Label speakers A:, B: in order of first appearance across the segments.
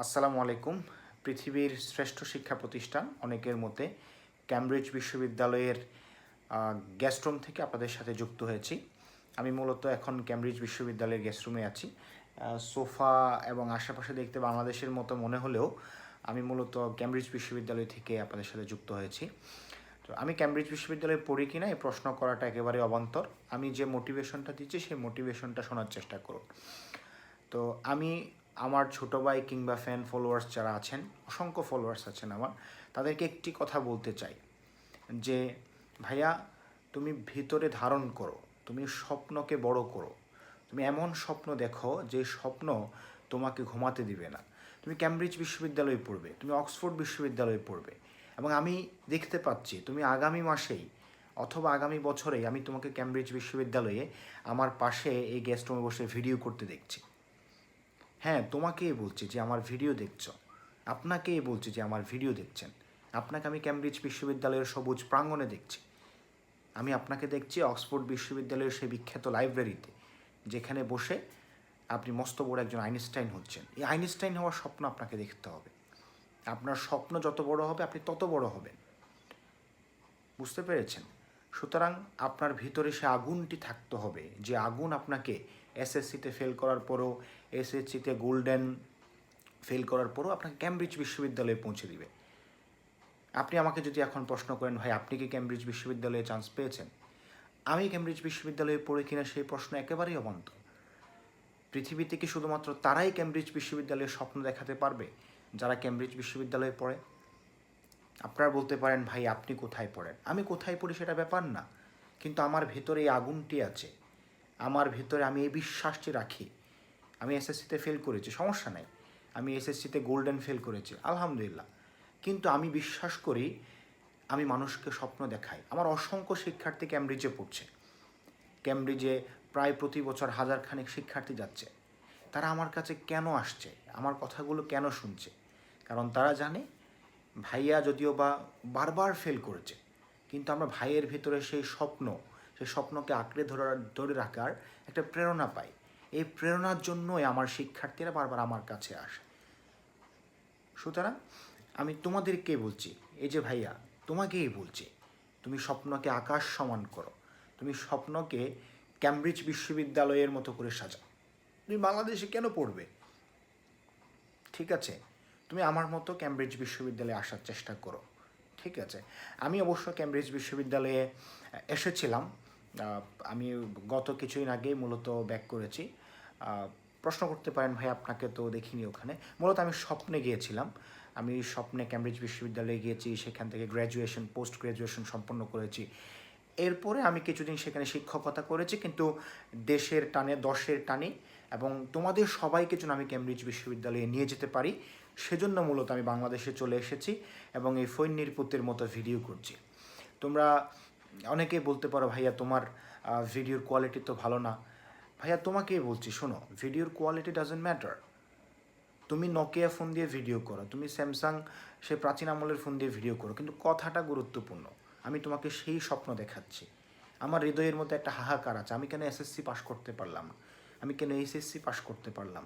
A: আসসালামু আলাইকুম। পৃথিবীর শ্রেষ্ঠ শিক্ষা প্রতিষ্ঠান অনেকের মতে ক্যামব্রিজ বিশ্ববিদ্যালয়ের গ্যাস্ট্রুম থেকে আপনাদের সাথে যুক্ত হয়েছি। আমি মূলত এখন ক্যামব্রিজ বিশ্ববিদ্যালয়ের গেস্টরুমে আছি। সোফা এবং আশেপাশে দেখতে বাংলাদেশের মতো মনে হলেও আমি মূলত ক্যামব্রিজ বিশ্ববিদ্যালয় থেকে আপনাদের সাথে যুক্ত হয়েছি। তো আমি ক্যামব্রিজ বিশ্ববিদ্যালয়ে পড়ি কিনা এই প্রশ্ন করাটা একেবারে অবান্তর। আমি যে মোটিভেশনটা দিচ্ছি, সেই মোটিভেশনটা শোনার চেষ্টা করুন। তো আমি আমার ছোট ভাই কিংবা ফ্যান ফলোয়ার্স যারা আছেন, অসংখ্য ফলোয়ার্স আছেন আমার, তাদেরকে একটি কথা বলতে চাই যে, ভাইয়া, তুমি ভিতরে ধারণ করো, তুমি স্বপ্নকে বড় করো। তুমি এমন স্বপ্ন দেখো যে স্বপ্ন তোমাকে ঘুমাতে দিবে না। তুমি ক্যামব্রিজ বিশ্ববিদ্যালয়ে পড়বে, তুমি অক্সফোর্ড বিশ্ববিদ্যালয়ে পড়বে এবং আমি দেখতে পাচ্ছি, তুমি আগামী মাসেই অথবা আগামী বছরেই আমি তোমাকে ক্যামব্রিজ বিশ্ববিদ্যালয়ে আমার পাশে এই গেস্ট রুমে বসে ভিডিও করতে দেখছি। হ্যাঁ তোমাকেই বলছি যে আমার ভিডিও দেখছ। আপনাকেই বলছি যে আমার ভিডিও দেখছেন। আপনাকে আমি ক্যামব্রিজ বিশ্ববিদ্যালয়ের সবুজ প্রাঙ্গণে দেখছি। আমি আপনাকে দেখছি অক্সফোর্ড বিশ্ববিদ্যালয়ের সেই বিখ্যাত লাইব্রেরিতে যেখানে বসে আপনি মস্ত বড় একজন আইনস্টাইন হচ্ছেন। এই আইনস্টাইন হওয়ার স্বপ্ন আপনাকে দেখতে হবে। আপনার স্বপ্ন যত বড় হবে, আপনি তত বড় হবেন। বুঝতে পেরেছেন? সুতরাং আপনার ভিতরে সে আগুনটি থাকতে হবে। যে আগুন আপনাকে এসএসসিতে ফেল করার পরও, এসএসসিতে গোল্ডেন ফেল করার পরও আপনাকে ক্যামব্রিজ বিশ্ববিদ্যালয়ে পৌঁছে দিবে। আপনি আমাকে যদি এখন প্রশ্ন করেন, ভাই, আপনি কি ক্যামব্রিজ বিশ্ববিদ্যালয়ে চান্স পেয়েছেন? আমি ক্যামব্রিজ বিশ্ববিদ্যালয়ে পড়ে কিনা সেই প্রশ্ন একেবারেই অবান্তর পৃথিবীতে কি শুধুমাত্র তারাই ক্যামব্রিজ বিশ্ববিদ্যালয়ের স্বপ্ন দেখাতে পারবে, যারা ক্যামব্রিজ বিশ্ববিদ্যালয়ে পড়ে? আপনারা বলতে পারেন, ভাই, আপনি কোথায় পড়েন? আমি কোথায় পড়ি সেটা ব্যাপার না। কিন্তু আমার ভেতরে এই আগুনটি আছে। আমার ভেতরে আমি এই বিশ্বাসটি রাখি। আমি এসএসসিতে ফেল করেছি, সমস্যা নাই। আমি এসএসসিতে গোল্ডেন ফেল করেছি, আলহামদুলিল্লাহ। কিন্তু আমি বিশ্বাস করি, আমি মানুষকে স্বপ্ন দেখাই। আমার অসংখ্য শিক্ষার্থী ক্যামব্রিজে পড়ছে। ক্যামব্রিজে প্রায় প্রতি বছর হাজার খানেক শিক্ষার্থী যাচ্ছে। তারা আমার কাছে কেন আসছে? আমার কথাগুলো কেন শুনছে? কারণ তারা জানে ভাইয়া যদিও বা বারবার ফেল করেছে, কিন্তু আমরা ভাইয়ের ভিতরে সেই স্বপ্ন, সেই স্বপ্নকে আঁকড়ে ধরে ধরে রাখার একটা প্রেরণা পাই। এই প্রেরণার জন্যই আমার শিক্ষার্থীরা বারবার আমার কাছে আসে। সুতরাং আমি তোমাদেরকে বলছি, এই যে ভাইয়া, তোমাকেই বলছি, তুমি স্বপ্নকে আকাশ সমান করো। তুমি স্বপ্নকে ক্যামব্রিজ বিশ্ববিদ্যালয়ের মতো করে সাজাও। তুমি বাংলাদেশে কেন পড়বে? ঠিক আছে তুমি আমার মতো ক্যামব্রিজ বিশ্ববিদ্যালয়ে আসার চেষ্টা করো। ঠিক আছে? আমি অবশ্য ক্যামব্রিজ বিশ্ববিদ্যালয়ে এসেছিলাম। আমি গত কিছুদিন আগে মূলত ব্যাক করেছি। প্রশ্ন করতে পারেন ভাই, আপনাকে তো দেখিনি ওখানে। মূলত আমি স্বপ্নে গিয়েছিলাম। আমি স্বপ্নে ক্যামব্রিজ বিশ্ববিদ্যালয়ে গিয়েছি, সেখান থেকে গ্র্যাজুয়েশন পোস্ট গ্র্যাজুয়েশন সম্পন্ন করেছি। এরপরে আমি কিছুদিন সেখানে শিক্ষকতা করেছি, কিন্তু দেশের টানে, দশের টানে এবং তোমাদের সবাইকে যেন আমি ক্যামব্রিজ বিশ্ববিদ্যালয়ে নিয়ে যেতে পারি, সেজন্য মূলত আমি বাংলাদেশে চলে এসেছি এবং এই ফৈন নির্পুতের মতো ভিডিও করছি। তোমরা অনেকেই বলতে পারো, ভাইয়া, তোমার ভিডিওর কোয়ালিটি তো ভালো না। ভাইয়া, তোমাকেই বলছি, শোনো, ভিডিওর কোয়ালিটি ডাজেন্ট ম্যাটার তুমি নকিয়া ফোন দিয়ে ভিডিও করো, তুমি স্যামসাং সে প্রাচীন আমলের ফোন দিয়ে ভিডিও করো, কিন্তু কথাটা গুরুত্বপূর্ণ। আমি তোমাকে সেই স্বপ্ন দেখাচ্ছি। আমার হৃদয়ের মধ্যে একটা হাহাকার আছে। আমি কেন এসএসসি পাশ করতে পারলাম আমি কেন এসএসসি পাশ করতে পারলাম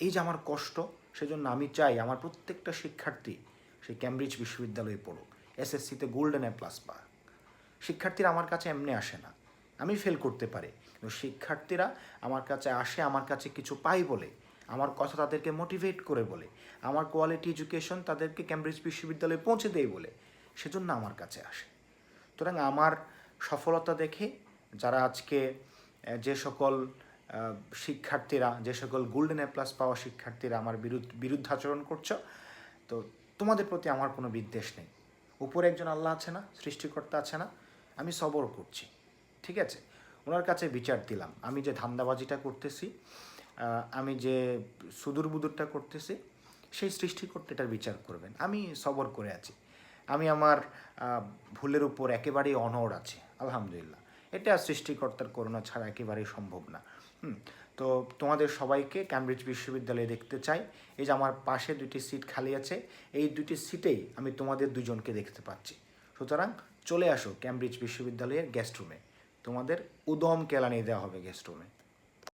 A: এই যে আমার কষ্ট, সেজন্য আমি চাই আমার প্রত্যেকটা শিক্ষার্থী সেই ক্যামব্রিজ বিশ্ববিদ্যালয়ে পড়ুক এসএসসিতে গোল্ডেন এ প্লাস পা শিক্ষার্থীরা আমার কাছে এমনি আসে না। আমি ফেল করতে পারি। কিন্তু শিক্ষার্থীরা আমার কাছে আসে, আমার কাছে কিছু পাই বলে, আমার কথা তাদেরকে মোটিভেট করে বলে, আমার কোয়ালিটি এডুকেশন তাদেরকে ক্যামব্রিজ বিশ্ববিদ্যালয়ে পৌঁছে দেয় বলে। সেজন্য আমার কাছে আসে। সুতরাং আমার সফলতা দেখে যারা আজকে যে সকল শিক্ষার্থীরা, যে সকল গোল্ডেন এ প্লাস পাওয়া শিক্ষার্থীরা আমার বিরুদ্ধ, বিরুদ্ধাচরণ করছ, তো তোমাদের প্রতি আমার কোনো বিদ্বেষ নেই। উপরে একজন আল্লাহ আছে না, সৃষ্টিকর্তা আছে না, আমি সবর করছি। ঠিক আছে? ওনার কাছে বিচার দিলাম। আমি যে ধান্দাবাজিটা করতেছি আমি যে সুদূর বুদুরটা করতেছি, সেই সৃষ্টিকর্তাটার বিচার করবেন। আমি সবর করে আছি। আমি আমার ভুলের উপর একেবারেই অনড় আছে, আলহামদুলিল্লাহ। এটা সৃষ্টিকর্তার করোনা ছাড়া একেবারেই সম্ভব না। হুম, তো তোমাদের সবাইকে ক্যামব্রিজ বিশ্ববিদ্যালয়ে দেখতে চাই। এই যে আমার পাশে দুটি সিট খালি আছে, এই দুটি সিটেই আমি তোমাদের দুজনকে দেখতে পাচ্ছি। সুতরাং চলে আসো ক্যামব্রিজ বিশ্ববিদ্যালয়ের গেস্ট রুমে তোমাদের উদম কেলানি দেওয়া হবে গেস্ট রুমে